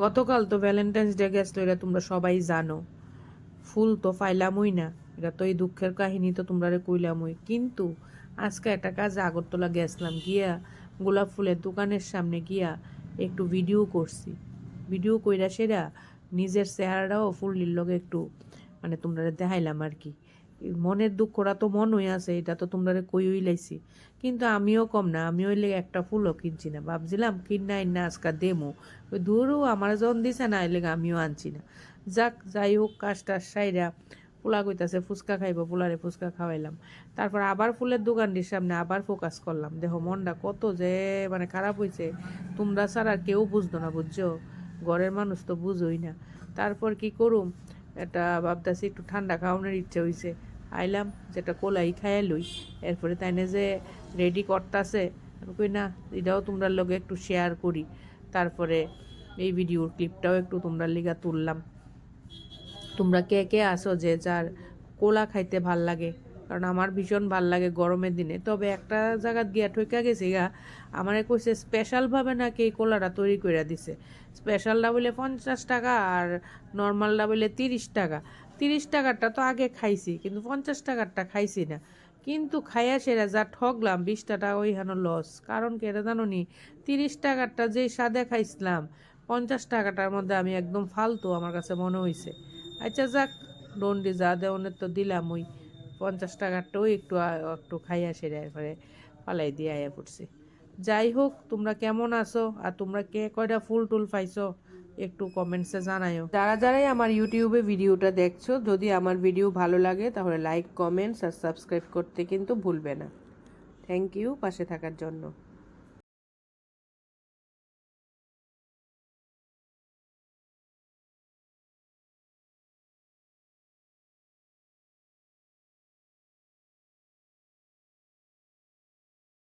গতকাল তো Valentine's day গেছিল, এটা তোমরা সবাই জানো। ফুল তো পাইলামই না, এটা তো এই দুঃখের কাহিনী তো তোমরা কইলামই। কিন্তু আজকে একটা কাজে আগরতলা গেছিলাম গিয়া, গোলাপ ফুলের দোকানের সামনে গিয়া একটু ভিডিও করছি। ভিডিও কইরা সেরা নিজের চেহারাটাও ফুললির লগে একটু মানে তোমরা দেখাইলাম আর কি। মনের দুঃখটা তো মন হয়ে আছে, এটা তো তোমরা কইই লাইছি। কিন্তু আমিও কম না আমি ওই লেগে একটা ফুলও কিনছি না। ভাবছিলাম কিনাই না আজকা দেমো। ওই দূরও আমার জন দিছে না এলে আমিও আনছি না। যাক, যাই হোক, কাজটা সাইরা পোলা কইতাছে, ফুচকা খাইব, পোলারে ফুচকা খাওয়াইলাম। তারপর আবার ফুলের দোকানটির সামনে আবার ফোকাস করলাম। দেখো, মনটা কত যে মানে খারাপ হয়েছে তোমরা ছাড়া কেউ বুঝতো না, বুঝছ? ঘরের মানুষ তো বুঝোই না। তারপর কি করুম? এটা ভাবতাছি একটু ঠান্ডা খাওয়ানোর ইচ্ছে হয়েছে আইলাম, যেটা কোলাই খাইয়া লই। এরপরে তাইনে যে রেডি করতাছে আমি কই না, এটাও তোমরা লগে একটু শেয়ার করি। তারপরে এই ভিডিওর ক্লিপটাও একটু তোমরা লিগা তুললাম। তোমরা কে কে আসো যে যার কোলা খাইতে ভালো লাগে কারণ আমার ভীষণ ভালো লাগে গরমের দিনে। তবে একটা জায়গাত গিয়া ঠইকা গেছি গা, আমারে কইছে স্পেশালভাবে নাকি এই কোলাটা তৈরি করে দিছে। স্পেশালটা বলে পঞ্চাশ টাকা আর নর্মালটা বলে তিরিশ টাকা। তিরিশ টাকারটা তো আগে খাইছি, কিন্তু পঞ্চাশ টাকারটা খাইছি না। কিন্তু খাইয়া সেরা যা ঠকলাম বিশ টাকা ওইখানে লস কারণ কি এটা জানো নি তিরিশ টাকারটা যেই স্বাদে খাইছিলাম, পঞ্চাশ টাকাটার মধ্যে আমি একদম ফালতু আমার কাছে মনে হয়েছে আচ্ছা যাক ডন্ডি যা দেওয়ানের তো দিলাম ওই পঞ্চাশ টাকারটাও একটু একটু খাইয়া সেরে এরপরে পালাই দিয়ে আয়া পড়ছি। যাই হোক, তোমরা কেমন আছো আর তোমরা কে কয়টা ফুল টুল পাইছো একটু কমেন্টসে জানাইও যারা যারাই আমার ইউটিউবে ভিডিওটা দেখছ, যদি আমার ভিডিও ভালো লাগে তাহলে লাইক কমেন্টস আর সাবস্ক্রাইব করতে কিন্তু ভুলবে না। থ্যাংক ইউ পাশে থাকার জন্য।